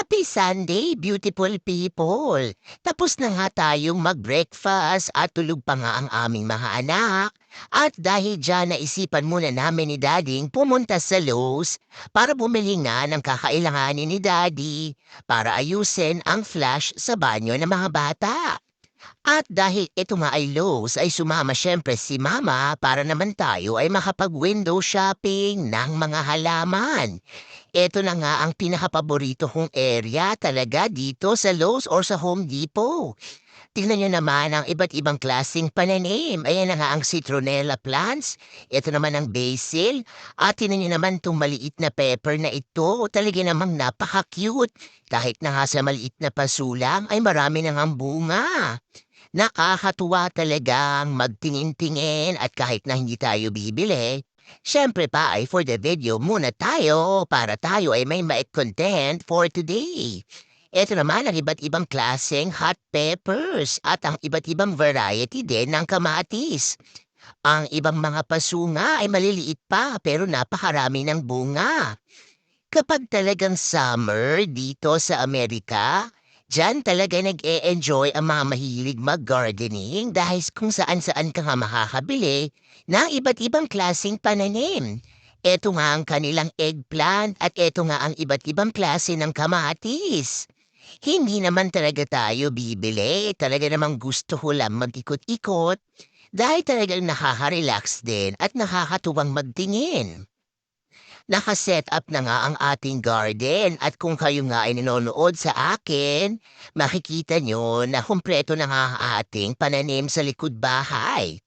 Happy Sunday, beautiful people! Tapos na nga tayong mag-breakfast at tulog pa nga ang aming mga anak. At dahil dyan naisipan muna namin ni Daddy pumunta sa Lowe's para bumili nga ng kakailanganin ni Daddy para ayusin ang flash sa banyo ng mga bata. At dahil ito nga ay Lowe's ay sumama syempre si Mama para naman tayo ay makapag-window shopping ng mga halaman. Ito na nga ang pinakapaborito kong area talaga dito sa Lowe's or sa Home Depot. Tingnan nyo naman ang iba't ibang klaseng pananim. Ayan na nga ang citronella plants. Ito naman ang basil. At tingnan nyo naman itong maliit na pepper na ito. Talaga namang napaka-cute. Kahit na nga sa maliit na pasulang ay marami nang ang bunga. Nakakatuwa talagang magtingin-tingin at kahit na hindi tayo bibili, Siyempre pa ay for the video muna tayo para tayo ay may ma-content for today. Ito naman ang iba't ibang klaseng hot peppers at ang iba't ibang variety din ng kamatis. Ang ibang mga pasunga ay maliliit pa pero napakarami ng bunga. Kapag talagang summer dito sa Amerika, Diyan talaga nag-e-enjoy ang mga mahilig mag-gardening dahil kung saan-saan ka nga makakabili ng iba't ibang klaseng pananim. Ito nga ang kanilang eggplant at ito nga ang iba't ibang klase ng kamatis. Hindi naman talaga tayo bibili, talaga namang gusto ko lang mag-ikot-ikot dahil talagang nakaka-relax din at nakakatuwang magtingin. Nakaset up na nga ang ating garden at kung kayo nga ay nanonood sa akin, makikita nyo na kumpleto na nga ang ating pananim sa likod bahay.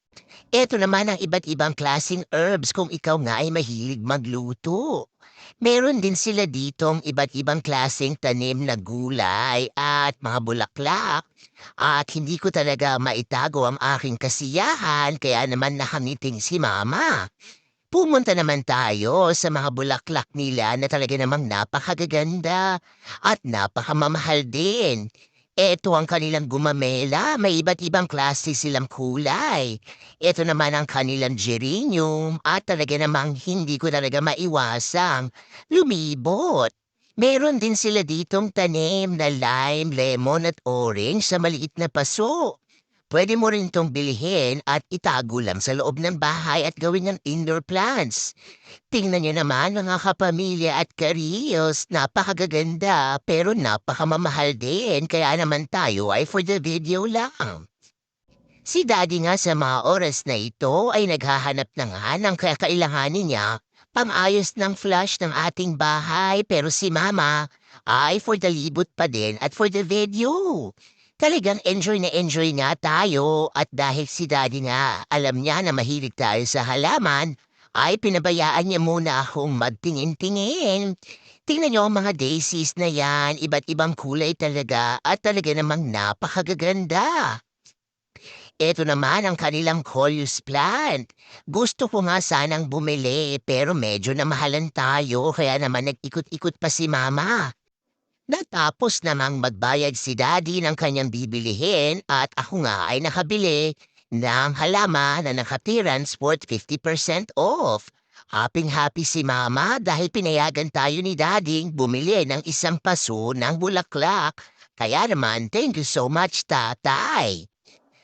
Ito naman ang iba't ibang klasing herbs kung ikaw nga ay mahilig magluto. Meron din sila ditong iba't ibang klaseng tanim na gulay at mga bulaklak. At hindi ko talaga maitago ang aking kasiyahan kaya naman nakamiting si mama. Pumunta naman tayo sa mga bulaklak nila na talaga namang napakagaganda at napakamamahal din. Ito ang kanilang gumamela, may iba't ibang klase silang kulay. Ito naman ang kanilang geranium at talaga namang hindi ko talaga maiwasang lumibot. Meron din sila ditong tanim na lime, lemon at orange sa maliit na paso. Pwede mo rin itong bilhin at itago lang sa loob ng bahay at gawin ng indoor plants. Tingnan niyo naman mga kapamilya at kariyos, napakagaganda pero napakamamahal din kaya naman tayo ay for the video lang. Si Daddy nga sa mga oras na ito ay naghahanap na nga ng kakailanganin niya pang-ayos ng flush ng ating bahay pero si Mama ay for the libot pa din at for the video. Talagang enjoy na enjoy nga tayo at dahil si daddy nga alam niya na mahilig tayo sa halaman, ay pinabayaan niya muna akong magtingin-tingin. Tingnan niyo ang mga daisies na yan, iba't ibang kulay talaga at talaga namang napakagaganda. Ito naman ang kanilang Coleus plant. Gusto ko nga sanang bumili pero medyo namahalan tayo kaya naman nag-ikot-ikot pa si mama. Natapos namang magbayad si daddy ng kanyang bibilihin at ako nga ay nakabili ng halaman na nakatirans worth 50% off. Happy-happy si mama dahil pinayagan tayo ni daddy bumili ng isang paso ng bulaklak. Kaya naman, thank you so much, tatay.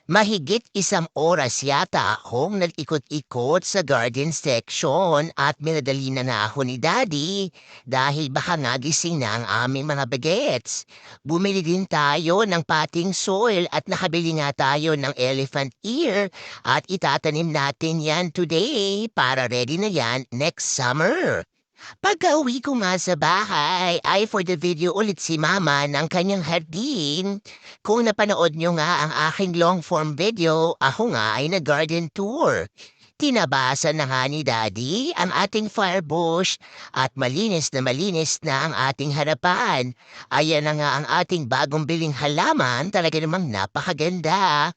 Mahigit isang oras yata akong nag-ikot-ikot sa garden section at minadali na na ako ni Daddy dahil baka nga gising na ang aming mga bagets. Bumili din tayo ng pating soil at nakabili nga tayo ng elephant ear at itatanim natin yan today para ready na yan next summer. Pagka-uwi ko nga sa bahay, ay for the video ulit si mama ng kanyang hardin. Kung napanood nyo nga ang aking long form video, ako nga ay nag-garden tour. Tinabasa na nga ni Daddy ang ating firebush at malinis na malinis na ang ating harapan. Ayan na nga ang ating bagong biling halaman, talaga namang napakaganda.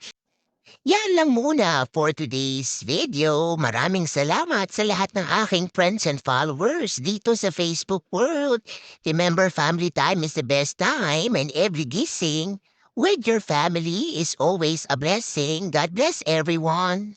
Yan lang muna for today's video. Maraming salamat sa lahat ng aking friends and followers dito sa Facebook world. Remember, family time is the best time and every gising with your family is always a blessing. God bless everyone.